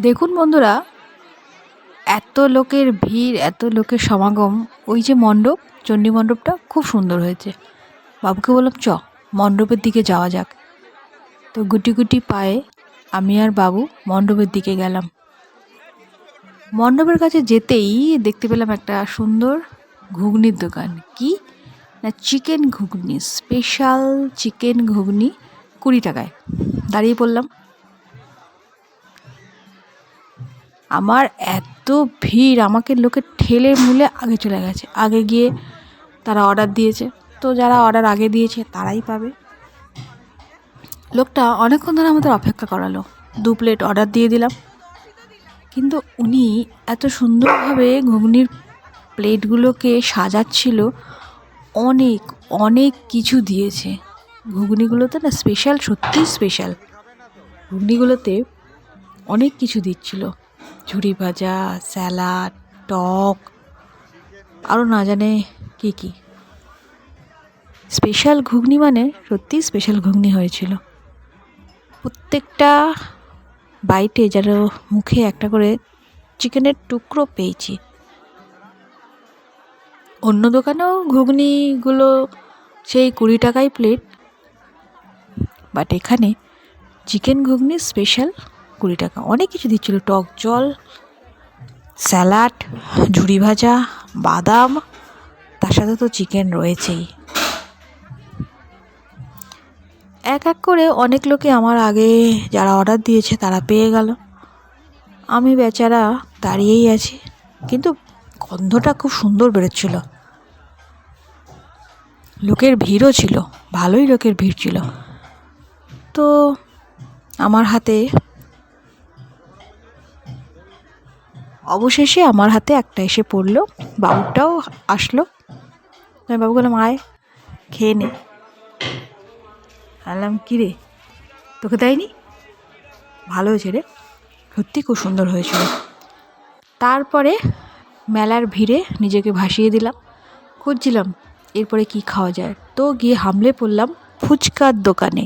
দেখুন বন্ধুরা, এত লোকের ভিড়, এত লোকের সমাগম, ওই যে মণ্ডপ, চণ্ডী মণ্ডপটা খুব সুন্দর হয়েছে। বাবুকে বললাম, চ, মণ্ডপের দিকে যাওয়া যাক। তো গুটি গুটি পায়ে আমি আর বাবু মণ্ডপের দিকে গেলাম। মণ্ডপের কাছে যেতেই দেখতে পেলাম একটা সুন্দর ঘুগনির দোকান। কি? না, chicken ghugni, special chicken ghugni কুড়ি টাকায়। দাঁড়িয়ে পড়লাম। আমার এত ভিড়, আমাকে লোকে ঠেলে মুলে আগে চলে গেছে। আগে গিয়ে তারা অর্ডার দিয়েছে। তো যারা অর্ডার আগে দিয়েছে, তারাই পাবে। লোকটা অনেকক্ষণ ধরে আমাদের অপেক্ষা করালো। দু প্লেট অর্ডার দিয়ে দিলাম। কিন্তু উনি এত সুন্দরভাবে ঘুগনির প্লেটগুলোকে সাজাচ্ছিল, অনেক অনেক কিছু দিয়েছে। ঘুগনিগুলোতে না স্পেশাল সত্যিই স্পেশাল ঘুগনিগুলোতে অনেক কিছু দিচ্ছিল। ঝুড়ি ভাজা, স্যালাড, টক আরও না জানে কী কী। স্পেশাল ঘুগনি মানে সত্যিই স্পেশাল ঘুগনি হয়েছিল। প্রত্যেকটা বাইটে যেন মুখে একটা করে চিকেনের টুকরো পেয়েছি। অন্য দোকানেও ঘুগনিগুলো সেই কুড়ি টাকাই প্লেট, বাট এখানে চিকেন ঘুগনি স্পেশাল কুড়ি টাকা। অনেক কিছু দিচ্ছিল। টক জল, স্যালাড, ঝুড়ি ভাজা, বাদাম, তার সাথে তো চিকেন রয়েছেই। এক এক করে অনেক লোকে আমার আগে যারা অর্ডার দিয়েছে তারা পেয়ে গেল। আমি বেচারা দাঁড়িয়েই আছি, কিন্তু গন্ধটা খুব সুন্দর বেরোচ্ছিল। লোকের ভিড়ও ছিল, ভালোই লোকের ভিড় ছিল। তো আমার হাতে অবশেষে আমার হাতে একটা এসে পড়ল বাবুটাও আসলো। আমি বাবু বললাম আয় খেয়ে নে। আলাম কী রে? তোকে দেয়নি? ভালো হয়েছে রে। সত্যি খুব সুন্দর হয়েছিল তারপরে মেলার ভিড়ে নিজেকে ভাসিয়ে দিলাম। খুঁজছিলাম, এরপরে কি খাওয়া যায়। তো গিয়ে হামলে পড়লাম ফুচকার দোকানে।